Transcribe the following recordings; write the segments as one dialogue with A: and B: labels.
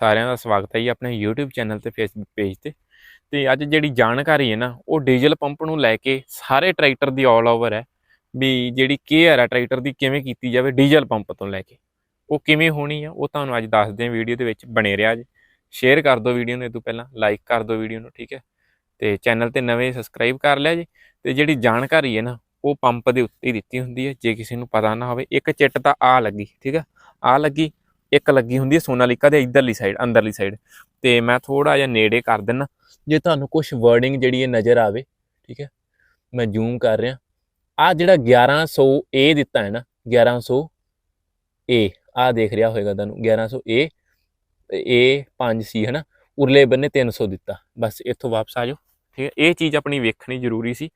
A: ਸਾਰਿਆਂ ਦਾ ਸਵਾਗਤ ਹੈ ਜੀ ਆਪਣੇ YouTube ਚੈਨਲ ਤੇ Facebook ਪੇਜ ਤੇ। ਤੇ ਅੱਜ ਜਿਹੜੀ ਜਾਣਕਾਰੀ ਹੈ ਨਾ, ਉਹ ਡੀਜ਼ਲ ਪੰਪ ਨੂੰ ਲੈ ਕੇ ਸਾਰੇ ਟਰੈਕਟਰ ਦੀ ਆਲ ਓਵਰ ਹੈ ਵੀ ਜਿਹੜੀ ਕੇਅਰ ਹੈ ਟਰੈਕਟਰ ਦੀ ਕਿਵੇਂ ਕੀਤੀ ਜਾਵੇ ਡੀਜ਼ਲ ਪੰਪ ਤੋਂ ਲੈ ਕੇ। ਉਹ ਕਿਵੇਂ ਹੋਣੀ ਆ, ਉਹ ਤੁਹਾਨੂੰ ਅੱਜ ਦੱਸਦੇ ਹਾਂ ਵੀਡੀਓ ਦੇ ਵਿੱਚ ਬਣੇ ਰਿਹਾ ਜੀ ਸ਼ੇਅਰ ਕਰ ਦਿਓ ਵੀਡੀਓ ਨੂੰ ਇਹ ਤੋਂ ਪਹਿਲਾਂ ਲਾਈਕ ਕਰ ਦਿਓ ਵੀਡੀਓ ਨੂੰ, ਠੀਕ ਹੈ। ਤੇ ਚੈਨਲ ਤੇ ਨਵੇਂ ਸਬਸਕ੍ਰਾਈਬ ਕਰ ਲਿਆ ਜੀ। ਤੇ ਜਿਹੜੀ ਜਾਣਕਾਰੀ ਹੈ ਨਾ, ਉਹ ਪੰਪ ਦੇ ਉੱਤੇ ਹੀ ਦਿੱਤੀ ਹੁੰਦੀ ਹੈ, ਜੇ ਕਿਸੇ ਨੂੰ ਪਤਾ ਨਾ ਹੋਵੇ। ਇੱਕ ਚਿੱਟ ਤਾਂ ਆ ਲੱਗੀ, ਠੀਕ ਹੈ। ਆ ਲੱਗੀ ਇੱਕ ਲੱਗੀ ਹੁੰਦੀ ਹੈ ਸੋਨਾਲੀਕਾ ਦੇ ਇਧਰਲੀ ਸਾਈਡ ਅੰਦਰਲੀ ਸਾਈਡ ਤੇ ਮੈਂ ਥੋੜਾ ਜਿਹਾ ਨੇੜੇ ਕਰ ਦਿੰਨਾ। ਜੇ ਤੁਹਾਨੂੰ ਕੁਝ ਵਰਡਿੰਗ ਜਿਹੜੀ ਹੈ ਨਜ਼ਰ ਆਵੇ ਠੀਕ ਹੈ ਮੈਂ ਜ਼ੂਮ ਕਰ ਰਿਹਾ। ਆ ਜਿਹੜਾ 1100 ਏ ਦਿੱਤਾ ਹੈ ਨਾ 1100 ਏ ਆ ਦੇਖ ਰਿਹਾ ਹੋਏਗਾ ਤੁਹਾਨੂੰ 1100 ਏ ਏ 5 ਸੀ ਹੈ ਨਾ ਉਰਲੇ ਬੰਨੇ 300 ਦਿੱਤਾ। ਬਸ ਇੱਥੋਂ ਵਾਪਸ ਆ ਜਾਓ ਠੀਕ ਹੈ? ਇਹ ਚੀਜ਼ ਆਪਣੀ ਵੇਖਣੀ ਜ਼ਰੂਰੀ ਸੀ।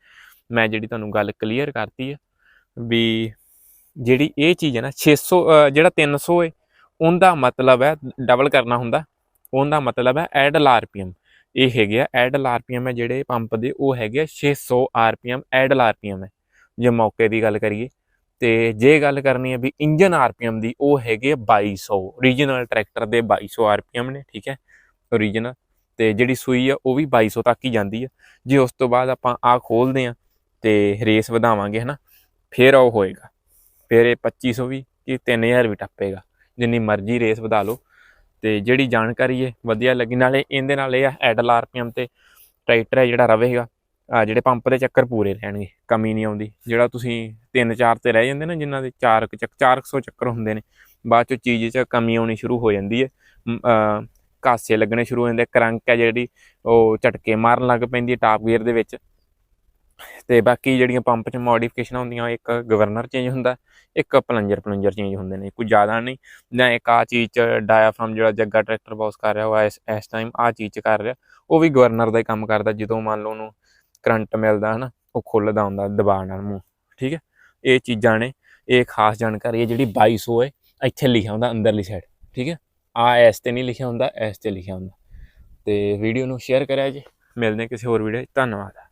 A: ਮੈਂ ਜਿਹੜੀ ਤੁਹਾਨੂੰ ਗੱਲ ਕਲੀਅਰ ਕਰਤੀ ਹੈ ਵੀ ਜਿਹੜੀ ਇਹ ਚੀਜ਼ ਹੈ ਨਾ 600 ਅ, ਜਿਹੜਾ 300 ਹੈ ਉਹਦਾ ਮਤਲਬ ਹੈ ਡਬਲ ਕਰਨਾ ਹੁੰਦਾ। ਉਹਦਾ ਮਤਲਬ ਹੈ ਐਡਲ ਆਰਪੀਐਮ ਇਹ ਹੈਗੇ ਆ ਐਡਲ ਆਰਪੀਐਮ ਹੈ ਜਿਹੜੇ ਪੰਪ ਦੇ, ਉਹ ਹੈਗੇ ਆ 600 ਆਰਪੀਐਮ ਐਡਲ ਆਰਪੀਐਮ ਹੈ। ਜੇ ਮੌਕੇ ਦੀ ਗੱਲ ਕਰੀਏ, ਤੇ ਜੇ ਗੱਲ ਕਰਨੀ ਹੈ ਵੀ ਇੰਜਨ ਆਰਪੀਐਮ ਦੀ, ਉਹ ਹੈਗੇ ਆ 2200 ਓਰੀਜਨਲ ਟਰੈਕਟਰ ਦੇ 2200 ਆਰਪੀਐਮ ਨੇ, ਠੀਕ ਹੈ? ਓਰੀਜਨਲ ਤੇ ਜਿਹੜੀ ਸੂਈ ਆ, ਉਹ ਵੀ 2200 ਤੱਕ ਹੀ ਜਾਂਦੀ ਹੈ ਜੇ ਉਸ ਤੋਂ ਬਾਅਦ ਆਪਾਂ ਆ ਖੋਲਦੇ ਆ ਤੇ ਰੇਸ ਵਧਾਵਾਂਗੇ, ਹਨਾ? ਫਿਰ ਉਹ ਹੋਏਗਾ। ਫਿਰ ਇਹ 2500 ਵੀ ਕਿ 3000 ਵੀ ਟੱਪੇਗਾ। ਜਿੰਨੀ ਮਰਜ਼ੀ ਰੇਸ ਵਧਾ ਲਓ। ਤੇ ਜਿਹੜੀ ਜਾਣਕਾਰੀ ਹੈ ਵਧੀਆ ਲੱਗੀ ਨਾਲੇ ਇਹਦੇ ਨਾਲ ਇਹ ਆ ਐਡਲ ਆਰਪੀਐਮ ਤੇ ਟਰੈਕਟਰ ਹੈ ਜਿਹੜਾ ਰਵੇਗਾ ਆ ਜਿਹੜੇ ਪੰਪ ਦੇ ਚੱਕਰ ਪੂਰੇ ਰਹਿਣਗੇ ਕਮੀ ਨਹੀਂ ਆਉਂਦੀ। ਜਿਹੜਾ ਤੁਸੀਂ 3-4 ਤੇ ਰਹਿ ਜਾਂਦੇ ਨਾ ਜਿਨ੍ਹਾਂ ਦੇ 4 ਚੱਕ 400 ਚੱਕਰ ਹੁੰਦੇ ਨੇ ਬਾਅਦ 'ਚੋਂ ਚੀਜ਼ 'ਚ ਕਮੀ ਆਉਣੀ ਸ਼ੁਰੂ ਹੋ ਜਾਂਦੀ ਹੈ। ਮ, ਘਾਸੇ ਲੱਗਣੇ ਸ਼ੁਰੂ ਹੋ ਜਾਂਦੇ ਕਰੰਕ ਹੈ ਜਿਹੜੀ ਉਹ ਝਟਕੇ ਮਾਰਨ ਲੱਗ ਪੈਂਦੀ ਹੈ ਟਾਪ ਗੇਅਰ ਦੇ ਵਿੱਚ। ਤੇ ਬਾਕੀ ਜਿਹੜੀਆਂ ਪੰਪ 'ਚ ਮੋਡੀਫਿਕੇਸ਼ਨਾਂ ਹੁੰਦੀਆਂ, ਇੱਕ ਗਵਰਨਰ ਚੇਂਜ ਹੁੰਦਾ, ਇੱਕ ਪਲੰਜਰ ਪਲੰਜਰ ਚੇਂਜ ਹੁੰਦੇ ਨੇ, ਕੋਈ ਜ਼ਿਆਦਾ ਨਹੀਂ। ਜਾਂ ਇੱਕ ਆ ਚੀਜ਼ 'ਚ ਡਾਇਆਫ੍ਰਮ ਜਿਹੜਾ ਜੱਗਾ ਟਰੈਕਟਰ ਬਾਸ ਕਰ ਰਿਹਾ, ਉਹ ਇਸ ਇਸ ਟਾਈਮ ਆ ਚੀਜ਼ 'ਚ ਕਰ ਰਿਹਾ, ਉਹ ਵੀ ਗਵਰਨਰ ਦਾ ਹੀ ਕੰਮ ਕਰਦਾ, ਜਦੋਂ ਮੰਨ ਲਓ ਉਹਨੂੰ ਕਰੰਟ ਮਿਲਦਾ ਹਨਾ, ਉਹ ਖੁੱਲਦਾ ਹੁੰਦਾ ਦਬਾਅ ਨਾਲ ਮੂੰਹ, ਠੀਕ ਹੈ? ਇਹ ਚੀਜ਼ਾਂ ਨੇ, ਇਹ ਖਾਸ ਜਾਣਕਾਰੀ ਹੈ ਜਿਹੜੀ 2200 ਹੈ, ਇੱਥੇ ਲਿਖਿਆ ਹੁੰਦਾ ਅੰਦਰਲੀ ਸਾਈਡ ਠੀਕ ਹੈ? ਆ ਇਸ ਤੇ ਨਹੀਂ ਲਿਖਿਆ ਹੁੰਦਾ, ਇਸ ਤੇ ਲਿਖਿਆ ਹੁੰਦਾ। ਤੇ ਵੀਡੀਓ ਨੂੰ ਸ਼ੇਅਰ ਕਰਿਆ ਜੀ, ਮਿਲਦੇ ਕਿਸੇ ਹੋਰ ਵੀਡੀਓ 'ਚ ਧੰਨਵਾਦ।